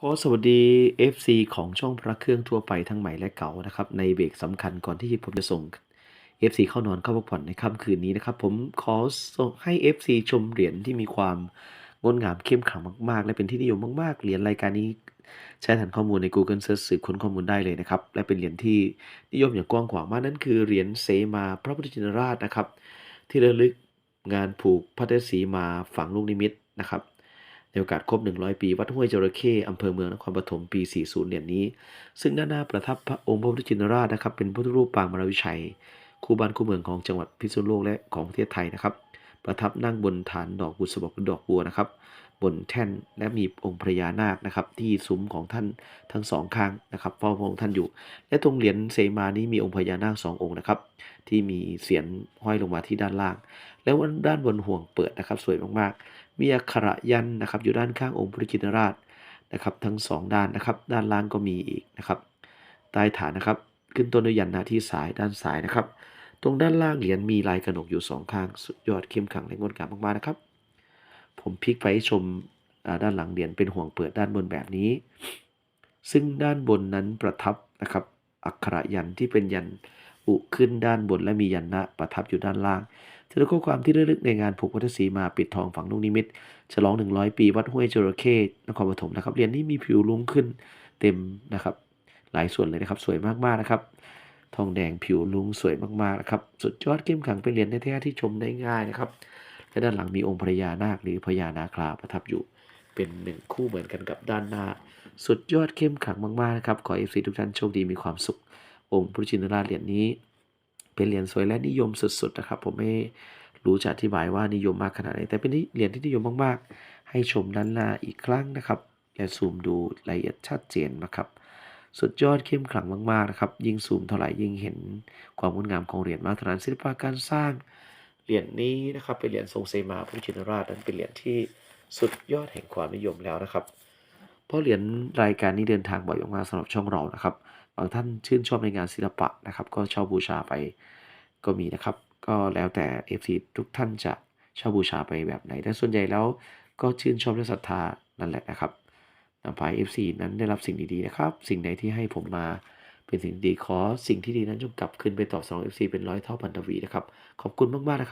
ขอสวัสดี FC ของช่องพระเครื่องทั่วไปทั้งใหม่และเก่านะครับในเบรกสำคัญก่อนที่ผมจะส่ง FC เข้านอนเข้าพักผ่อนในค่ำคืนนี้นะครับ ผมขอส่งให้ FC ชมเหรียญที่มีความงดงามเข้มขลังมาก ๆ และเป็นที่นิยมมาก ๆ เหรียญรายการนี้ ใช้ฐานข้อมูลใน Google Search สืบค้นข้อมูลได้เลยนะครับ และเป็นเหรียญที่นิยมอย่างกว้างขวางมากนั่นคือเหรียญเสมาพระพุทธชินราชนะครับ ที่ระลึกงานผูกพระเทศสีมาฝังลูกนิมิตนะครับ ในโอกาสครบ 100 ปี วัดห้วยจระเข้อำเภอเมืองนครปฐมปี 40เหรียนี้ ซึ่งด้านหน้าประทับพระองค์พระพุทธชินราชนะครับ เป็นพุทธรูปปางมารวิชัย คู่บ้านคู่เมืองของจังหวัดพิษณุโลกและของประเทศไทยนะครับ ประทับนั่งบนฐานดอกบุษบกดอกบัวนะครับ บนแท่นและมีองค์พญานาคนะครับ ที่ซุ้มของท่านทั้งสองข้างนะครับเฝ้าพระองค์ท่านอยู่ และตรงเหรียญเสมานี้มีองค์พญานาคสององค์นะครับ ที่มีเสียนห้อยลงมาที่ด้านล่าง แล้วด้านบนห่วงเปิดนะครับ สวยมากๆ มีอักขระยันนะครับ อยู่ด้านข้างองค์พระจินราชนะครับ ทั้งสองด้านนะครับ ด้านล่างก็มีอีกนะครับใต้ฐานนะครับ ขึ้นต้นด้วยยันนาที่สายด้านซายนะครับ ตรงด้านล่างเหรียญมีลายกระหนกอยู่สองข้างสุดยอดเข้มขังและงดงามมากๆนะครับ ผมพลิกไปชมด้านหลังเหรียญเป็นห่วงเปิดด้านบนแบบนี้ ซึ่งด้านบนนั้นประทับนะครับอักขระยันที่เป็นยันอุขึ้นด้านบนและมียันนะประทับอยู่ด้านล่างเจอข้อความที่ระลึกในงานผูกวัฒศีมาปิดทองฝังลูกนิมิตฉลอง 100 ปีวัดห้วยจระเข้นครปฐมนะครับเหรียญนี้มีผิวลุ้งขึ้นเต็มนะครับ หลายส่วนเลยนะครับสวยมากๆนะครับ ทองแดงผิวลุ้งสวยมากๆนะครับ สุดยอดเข้มขังเป็นเหรียญแท้ๆที่ชมได้ง่ายนะครับ และด้านหลังมีองค์พญานาคหรือพญานาคราประทับอยู่ เป็นหนึ่งคู่เหมือนกันกับด้านหน้า สุดยอดเข้มขังมากๆนะครับ ขอเอฟซีทุกท่านโชคดีมีความสุข องค์พระชินราชเหรียญนี้ เป็นเหรียญสวยและนิยมสุดๆนะครับ ผมไม่รู้จะอธิบายว่านิยมมากขนาดไหนแต่เป็นเหรียญที่นิยมมากๆ ให้ชมด้านหน้าอีกครั้งนะครับ และซูมดูรายละเอียดชัดเจนนะครับ สุดยอดเข้มขลังมากๆนะครับ ยิ่งซูมเท่าไหร่ยิ่งเห็นความงดงามของเหรียญมาตรฐานศิลปะการสร้างเหรียญนี้นะครับเป็นเหรียญทรงเซมาพระชินราชนั้นเป็นเหรียญที่สุดยอดแห่งความนิยมแล้วนะครับ เพราะเหรียญรายการนี้เดินทางบ่อยมากๆสำหรับช่องเรานะครับบางท่านชื่นชอบในงานศิลปะนะครับ ก็เช่าบูชาไปก็มีนะครับ ก็แล้วแต่ FC ทุกท่านจะเช่าบูชาไปแบบไหนแต่ส่วนใหญ่แล้วก็ชื่นชอบและศรัทธานั่นแหละนะครับ นำพา FC นั้นได้รับสิ่งดีๆนะครับ สิ่งใดที่ให้ผมมาเป็นสิ่งดีขอสิ่งที่ดีนั้นจงกลับคืนไปตอบสนอง FC เป็นร้อยเท่าพันทวีนะครับ ขอบคุณมากๆนะครับ